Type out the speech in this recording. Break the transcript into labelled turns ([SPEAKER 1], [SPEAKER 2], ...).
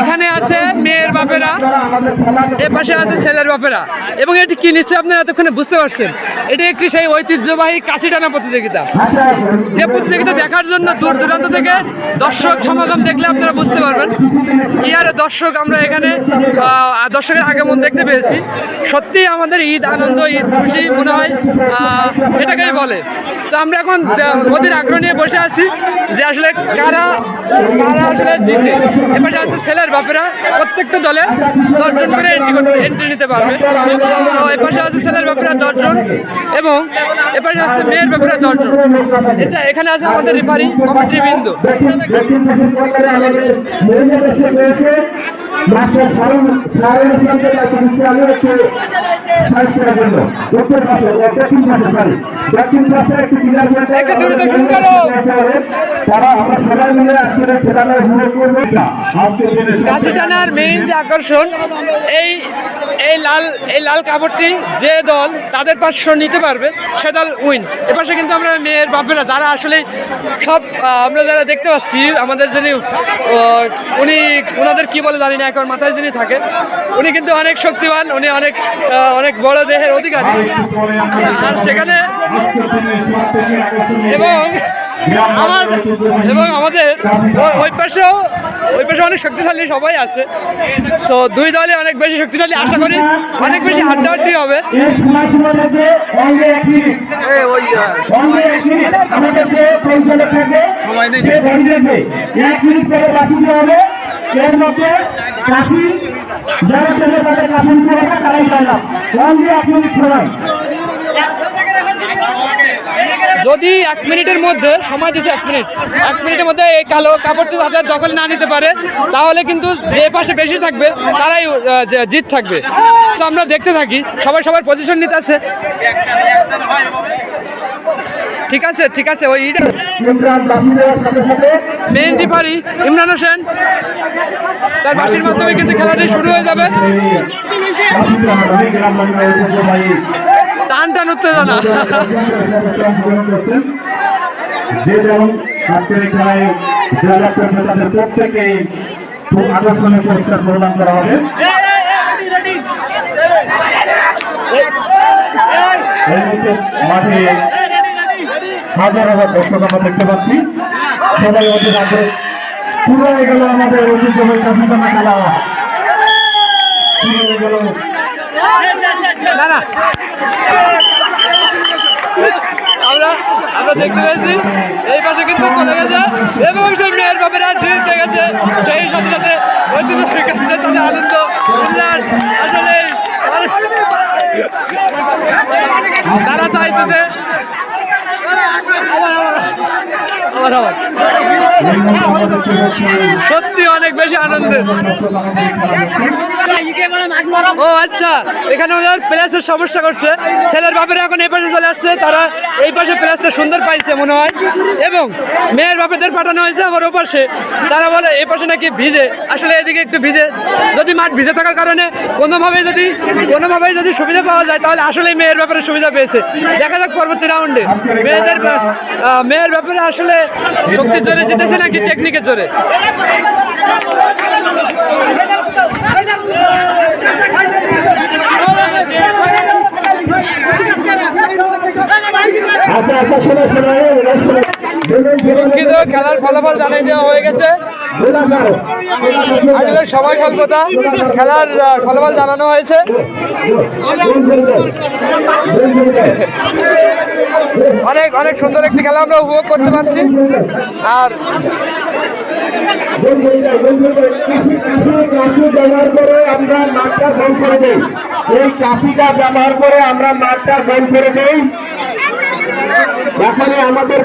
[SPEAKER 1] এখানে আছে মেয়ের বাপেরা, এ পাশে আছে ছেলের বাপেরা। এবং এটি কি নিশ্চয়ই আপনারা এতক্ষণে বুঝতে পারছেন? এটি একটি সেই ঐতিহ্যবাহী কাশি টানা প্রতিযোগিতা। যে প্রতিযোগিতা দেখার জন্য দূর দূরান্ত থেকে দর্শক সমাগম দেখলে আপনারা বুঝতে পারবেন কি আর দর্শক আমরা এখানে দর্শকের আগমন দেখতে পেয়েছি। সত্যিই আমাদের ঈদ আনন্দ, ঈদ খুশি মনে হয় এটাকেই বলে। তো আমরা এখন অধীর আগ্রহ নিয়ে বসে আছি যে আসলে কারা কারা আসলে জিতে এবারে আছে ছেলের বাপেরা প্রত্যেকটা দলে দশজন করে এন্ট্রি এন্ট্রি নিতে পারবে তো এপাশে আছে ছেলের বাপেরা দশজন এবং এপাশে আছে মেয়ের বাপেরা দশজন এটা এখানে আছে আমাদের রেফারি কমিটির বিন্দু
[SPEAKER 2] মাস্টার সারুন সারুন ইসলামকে দায়িত্ব দিচ্ছি আমি একটু সাইজ করার জন্য উত্তর পাশে দক্ষিণ পাশে সরি দক্ষিণ পাশে একটু ক্লিয়ার করে দেয়।
[SPEAKER 1] একটু দ্রুত শুরু করো।
[SPEAKER 2] তারা আমরা সবাই মিলে আজকে খেলানো শুরু করব আজকে দিনে
[SPEAKER 1] কাছে টানার মেইন যে আকর্ষণ এই এই লাল এই লাল কাপড়টি যে দল তাদের পাশে নিতে পারবে সে দল উইন এপাশে কিন্তু আমরা মেয়ের বাপেরা যারা আসলে সব আমরা যারা দেখতে পাচ্ছি আমাদের যিনি উনি ওনাদের কি বলে জানি না এখন মাথায় যিনি থাকে উনি কিন্তু অনেক শক্তিমান উনি অনেক অনেক বড় দেহের অধিকারী। আর সেখানে এবং আমার এবং আমাদের ওই পাশেও ওই পাশে অনেক শক্তিশালী সবাই আছে। সো দুই দলে অনেক বেশি শক্তিশালী আশা করি অনেক বেশি হাড্ডাহাড্ডি হবে।
[SPEAKER 2] সময় নেই। এক মিনিট পরে হবে এর মধ্যে কাশি যারা পেলে তাদের কাশি তারাই পাইলাম অঙ্গে এক মিনিট সময়
[SPEAKER 1] যদি এক মিনিটের মধ্যে, সময় দিচ্ছে এক মিনিট, এক মিনিটের মধ্যে এই কালো কাপড়টি তাদের দখল না নিতে পারে, তাহলে কিন্তু যে পাশে বেশি থাকবে, তারাই জিত থাকবে। তো আমরা দেখতে থাকি, সবাই সবার পজিশন নিতে আছে। ঠিক আছে ঠিক আছে, ওই মেইন রিফারি ইমরান হোসেন। তার বাসির মাধ্যমে কিন্তু খেলাটি শুরু হয়ে যাবে। টান টান উত্তেজনা।
[SPEAKER 2] যে যেমন আজকের এই জয়লাভ করবে তাদের প্রত্যেকেই খুব আকর্ষণীয় পুরস্কার প্রদান করা হবে। মাঠে হাজার হাজার দর্শক আমরা দেখতে পাচ্ছি। সবাই অধীর আগ্রহ। শুরু হয়ে গেল আমাদের ঐতিহ্যবাহী কাশিদানা খেলা। শুরু হয়ে গেল
[SPEAKER 1] না আমরা আমরা দেখতে পেয়েছি, এই পাশে কিন্তু চলে গেছে। এবং সেই মেয়ের বাপেরা জিতে গেছে। সেই সাথে সাথে ঐতিহ্য আনন্দ, উল্লাস আসলে তারা চাইতেছে। আবার আবার
[SPEAKER 2] দেখতে পাচ্ছি
[SPEAKER 1] সত্যি অনেক বেশি আনন্দের। ও আচ্ছা। এখানে ওদের প্লেসের সমস্যা করছে। ছেলের বাপেরা এখন এই পাশে চলে আসছে। তারা এই পাশে প্লেসটা সুন্দর পাইছে মনে হয়। এবং মেয়ের বাপেদের পাঠানো হয়েছে আবার ও পাশে তারা বলে, এই পাশে নাকি ভিজে। আসলে এদিকে একটু ভিজে। যদি মাঠ ভিজে থাকার কারণে কোনোভাবে যদি কোনোভাবে যদি সুবিধা পাওয়া যায়, তাহলে আসলে মেয়ের ব্যাপারে সুবিধা পেয়েছে। দেখা যাক পরবর্তী রাউন্ডে মেয়েদের মেয়ের ব্যাপারে আসলে শক্তির জোরে জিতেছে নাকি টেকনিকের জোরে?
[SPEAKER 2] আচ্ছা আচ্ছা শোনা শোনো।
[SPEAKER 1] কিন্তু খেলার ফলাফল জানিয়ে দেওয়া হয়ে গেছে। আসলে সময় স্বল্পতা খেলার ফলাফল জানানো হয়েছে। অনেক অনেক সুন্দর একটি খেলা আমরা উপভোগ করতে পারছি। আর
[SPEAKER 2] আমরা মাঠটা গোল করে দেই এই ব্যবহার করে আমরা করে আসলে আমাদের